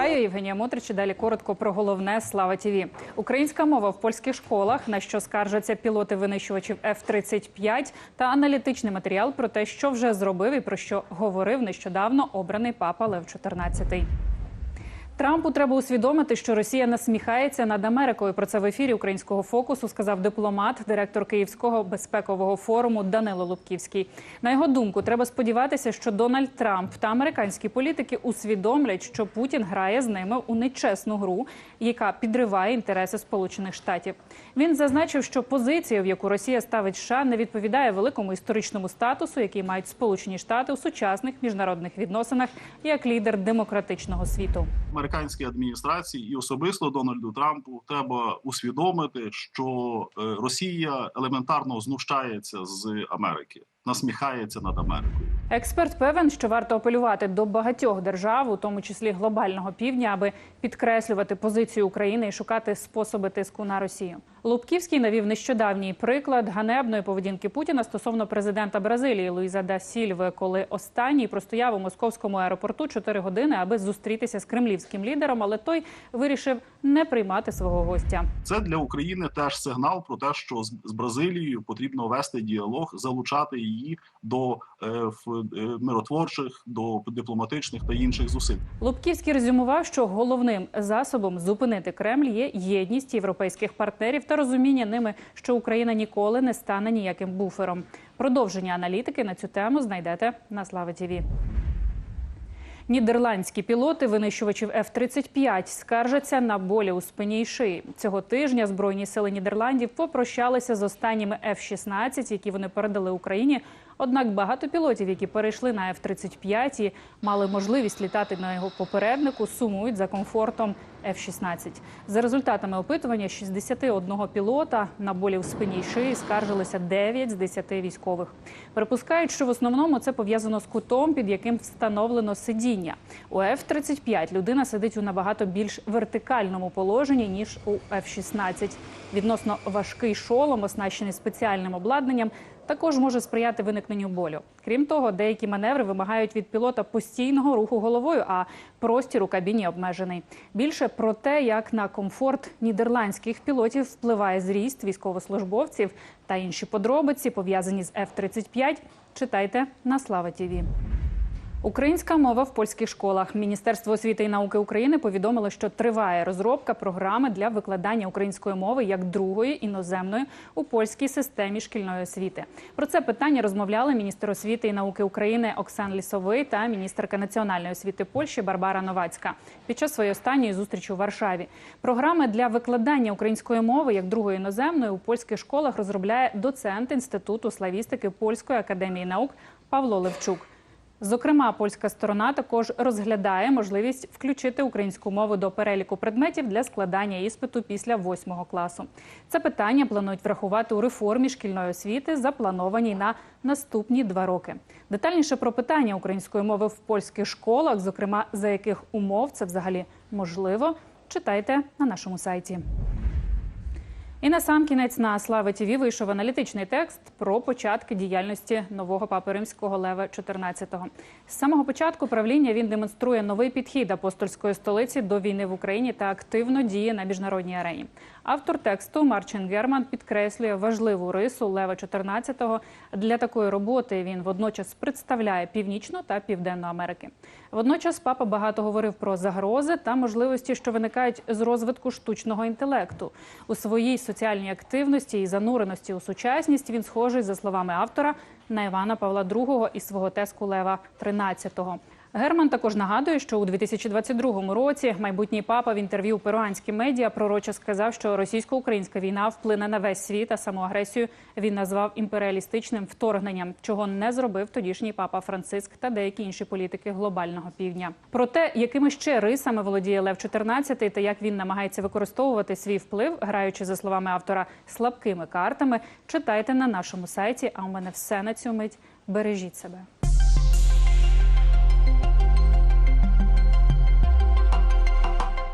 Вітаю, Євгенія Мотрич. Далі коротко про головне Слава ТІВІ. Українська мова в польських школах, на що скаржаться пілоти винищувачів F-35 та аналітичний матеріал про те, що вже зробив і про що говорив нещодавно обраний папа Лев XIV. Трампу треба усвідомити, що Росія насміхається над Америкою. Про це в ефірі українського фокусу сказав дипломат, директор Київського безпекового форуму Данило Лубківський. На його думку, треба сподіватися, що Дональд Трамп та американські політики усвідомлять, що Путін грає з ними у нечесну гру, яка підриває інтереси Сполучених Штатів. Він зазначив, що позиція, в яку Росія ставить США, не відповідає великому історичному статусу, який мають Сполучені Штати у сучасних міжнародних відносинах як лідер демократичного світу. Американській адміністрації і особисто Дональду Трампу треба усвідомити, що е, Росія елементарно знущається з Америки, насміхається над Америкою. Експерт певен, що варто апелювати до багатьох держав, у тому числі глобального півдня, аби підкреслювати позицію України і шукати способи тиску на Росію. Лубківський навів нещодавній приклад ганебної поведінки Путіна стосовно президента Бразилії Луїза да Сільви, коли останній простояв у московському аеропорту 4 години, аби зустрітися з кремлівським лідером, але той вирішив не приймати свого гостя. Це для України теж сигнал про те, що з, Бразилією потрібно вести діалог, залучати її до е, е, миротворчих, до дипломатичних та інших зусиль. Лубківський резюмував, що головним засобом зупинити Кремль є єдність європейських партнерів та розуміння ними, що Україна ніколи не стане ніяким буфером. Продовження аналітики на цю тему знайдете на Слава ТІВІ. Нідерландські пілоти винищувачів F-35 скаржаться на болі у спині і шиї. Цього тижня збройні сили Нідерландів попрощалися з останніми F-16, які вони передали Україні. Однак багато пілотів, які перейшли на F-35 і мали можливість літати на його попереднику, сумують за комфортом F-16. За результатами опитування 61 пілота на болі в спині й шиї скаржилися 9 з 10 військових. Припускають, що в основному це пов'язано з кутом, під яким встановлено сидіння. У F-35 людина сидить у набагато більш вертикальному положенні ніж у F-16. Відносно важкий шолом, оснащений спеціальним обладнанням, також може сприяти виникненню болю. Крім того, деякі маневри вимагають від пілота постійного руху головою, а простір у кабіні обмежений. Більше про те, як на комфорт нідерландських пілотів впливає зріст військовослужбовців та інші подробиці, пов'язані з F-35, читайте на Слава ТІВІ. Українська мова в польських школах. Міністерство освіти і науки України повідомило, що триває розробка програми для викладання української мови як другої іноземної у польській системі шкільної освіти. Про це питання розмовляли міністр освіти і науки України Оксан Лісовий та міністерка національної освіти Польщі Барбара Новацька під час своєї останньої зустрічі у Варшаві. Програми для викладання української мови як другої іноземної у польських школах розробляє доцент інституту славістики Польської академії наук Павло Левчук. Зокрема, польська сторона також розглядає можливість включити українську мову до переліку предметів для складання іспиту після восьмого класу. Це питання планують врахувати у реформі шкільної освіти, запланованій на наступні два роки. Детальніше про питання української мови в польських школах, зокрема за яких умов це взагалі можливо, читайте на нашому сайті. І на сам кінець на Слави ТІВІ вийшов аналітичний текст про початки діяльності нового папи римського Лева XIV. З самого початку правління він демонструє новий підхід апостольської столиці до війни в Україні та активно діє на міжнародній арені. Автор тексту Марчин Герман підкреслює важливу рису Лева XIV. Для такої роботи він водночас представляє північну та південну Америки. Водночас папа багато говорив про загрози та можливості, що виникають з розвитку штучного інтелекту у своїй соціальній активності і зануреності у сучасність. Він схожий, за словами автора, на Івана Павла II і свого тезку Лева XIII. Герман також нагадує, що у 2022 році майбутній папа в інтерв'ю перуанським медіа пророче сказав, що російсько-українська війна вплине на весь світ, а саму агресію він назвав імперіалістичним вторгненням, чого не зробив тодішній папа Франциск та деякі інші політики глобального півдня. Про те, якими ще рисами володіє Лев XIV та як він намагається використовувати свій вплив, граючи за словами автора слабкими картами, читайте на нашому сайті. А у мене все на цю мить. Бережіть себе.